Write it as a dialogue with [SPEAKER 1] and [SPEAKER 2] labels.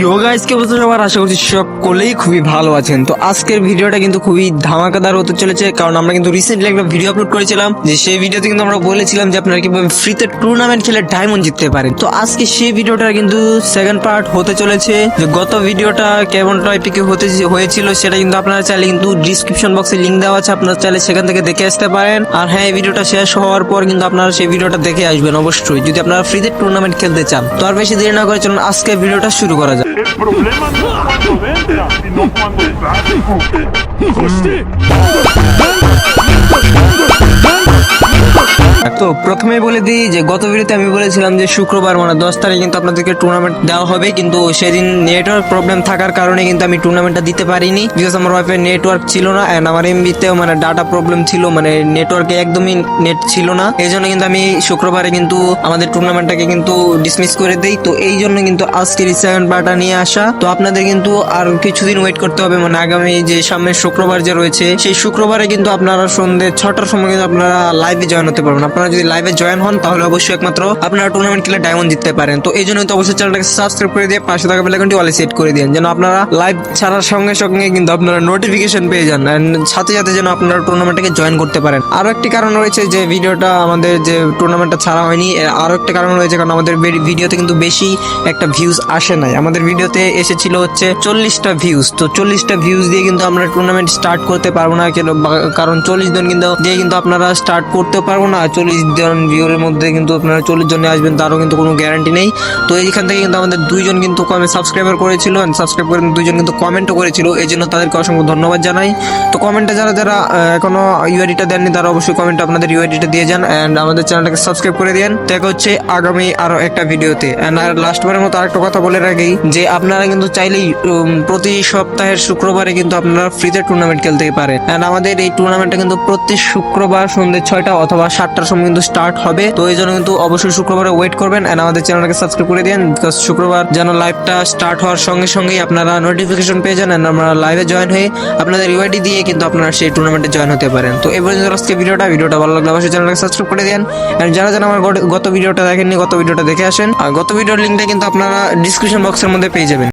[SPEAKER 1] Yoga আজকে বলতে সবার? আশা করছি সকলেই খুবই ভালো আছেন। তো আজকের ভিডিওটা কিন্তু খুবই ধামাকাদার হতে চলেছে, কারণ আমরা কিন্তু রিসেন্টলি একটা ভিডিও আপলোড করেছিলাম, যে সেই ভিডিওতে কিন্তু আমরা বলেছিলাম যে আপনারা কীভাবে ফ্রিতে টুর্নামেন্ট খেলে ডায়মন্ড জিততে পারেন। তো আজকে সেই ভিডিওটা কিন্তু সেকেন্ড পার্ট হতে চলেছে, যে গত ভিডিওটা কেমন টপিকে হতে হয়েছিল সেটা কিন্তু আপনারা চাইলে কিন্তু ডিসক্রিপশন বক্সে লিঙ্ক দেওয়া আছে, আপনারা চাইলে সেখান থেকে দেখে আসতে পারেন। আর হ্যাঁ এই ভিডিওটা শেষ হওয়ার পর কিন্তু আপনারা সেই ভিডিওটা দেখে আসবেন অবশ্যই, যদি আপনারা ফ্রিতে টুর্নামেন্ট খেলতে চান। তো আর বেশি দেরি না করে চলুন আজকে ভিডিওটা শুরু করা যাক। তো প্রথমে বলে দিই যে গত ভিডিওতে আমি বলেছিলাম যে শুক্রবার মানে দশ তারিখ কিন্তু আপনাদেরকে টুর্নামেন্ট দেওয়া হবে, কিন্তু সেদিন নেটওয়ার্ক প্রবলেম থাকার কারণে কিন্তু আমি টুর্নামেন্টটা দিতে পারিনি। বিকজ আমার ওয়াইফের নেটওয়ার্ক ছিল না অ্যান্ড আমার এমবিতেও মানে ডাটা প্রবলেম ছিল মানে নেটওয়ার্কে একদমই নেট ছিল না। এই জন্য কিন্তু আমি শুক্রবারে কিন্তু আমাদের টুর্নামেন্টটাকে কিন্তু ডিসমিস করে দেই। তো এই জন্য কিন্তু আজকের সেকেন্ড পার্টটা নিয়ে আসা। তো আপনাদের কিন্তু আর কিছুদিন ওয়েট করতে হবে মানে আগামী যে সামনের শুক্রবার যে রয়েছে, সেই শুক্রবারে কিন্তু আপনারা সন্ধ্যে ছটার সময় কিন্তু আপনারা লাইভে জয়েন হতে পারবেন। আপনারা যদি লাইভে জয়েন হন, তাহলে অবশ্যই একমাত্র আপনারা টুর্নামেন্ট খেলে ডায়মন্ড জিততে পারেন। তো এই জন্য তো অবশ্যই চ্যানেলটাকে সাবস্ক্রাইব করে দিয়ে পাশে থাকা বেলাইকনটি অলে সেট করে দিন, যেন আপনারা লাইভ ছাড়ার সঙ্গে সঙ্গে কিন্তু আপনারা নোটিফিকেশন পেয়ে যান সাথে সাথে যেন আপনারা টুর্নামেন্টটাকে জয়েন করতে পারেন। আরও একটি কারণ রয়েছে যে ভিডিওটা আমাদের যে টুর্নামেন্টটা ছাড়া হয়নি এর আরও একটা কারণ রয়েছে কারণ আমাদের ভিডিওতে কিন্তু বেশি একটা ভিউজ আসে নাই। আমাদের ভিডিওতে এসেছিল হচ্ছে চল্লিশটা ভিউজ তো চল্লিশটা ভিউজ দিয়ে কিন্তু আমরা টুর্নামেন্ট স্টার্ট করতে পারব না কারণ চল্লিশ জন কিন্তু দিয়ে কিন্তু আপনারা স্টার্ট করতে পারব না, চল্লিশ জন ভিউরের মধ্যে কিন্তু আপনারা চল্লিশ জনে আসবেন তারও কিন্তু কোনো গ্যারান্টি নেই। তো এইখান থেকে কিন্তু আমাদের দুইজন কিন্তু কমে সাবস্ক্রাইবার করেছিল অ্যান্ড সাবস্ক্রাইব করে দুইজন কিন্তু কমেন্টও করেছিল এই জন্য তাদেরকে অসংখ্য ধন্যবাদ জানাই। তো কমেন্টে যারা যারা আহ, এখনও ইউআইডিটা দেননি তারা অবশ্যই কমেন্টে আপনাদের ইউআইডিটা দিয়ে যান অ্যান্ড আমাদের চ্যানেলটাকে সাবস্ক্রাইব করে দেন। দেখা হচ্ছে আগামী আরও একটা ভিডিওতে অ্যান্ড আর লাস্টবারের মতো আরেকটা কথা বলে রাখি যে আপনারা কিন্তু চাইলেই প্রতি সপ্তাহের শুক্রবারে কিন্তু আপনারা ফ্রিতে টুর্নামেন্ট খেলতে পারেন। অ্যান্ড আমাদের এই টুর্নামেন্টটা কিন্তু প্রতি শুক্রবার সন্ধ্যে ছয়টা অথবা সাতটার সময় কিন্তু স্টার্ট হবে। তো এই জন্য কিন্তু অবশ্যই শুক্রবারে ওয়েট করবেন অ্যান্ড আমাদের চ্যানেলটাকে সাবস্ক্রাইব করে দিন বিকজ শুক্রবার যেন লাইভটা স্টার্ট হওয়ার সঙ্গে সঙ্গেই আপনারা নোটিফিকেশন পেয়ে যান অ্যান্ড আমরা লাইভে জয়েন হয়ে আপনাদের ইউআইডি দিয়ে কিন্তু আপনারা সেই টুর্নামেন্টে জয়েন হতে পারেন। তো এই পর্যন্ত আজকে ভিডিওটা ভিডিওটা ভালো লাগলে অবশ্যই চ্যানেলটাকে সাবস্ক্রাইব করে দেন অ্যান্ড যারা যারা আমার গত- গত ভিডিওটা দেখেননি, গত ভিডিওটা দেখে আসেন। আর গত ভিডিওর লিঙ্কটা কিন্তু আপনারা ডিসক্রিপশন বক্সের মধ্যে পেয়ে যাবেন।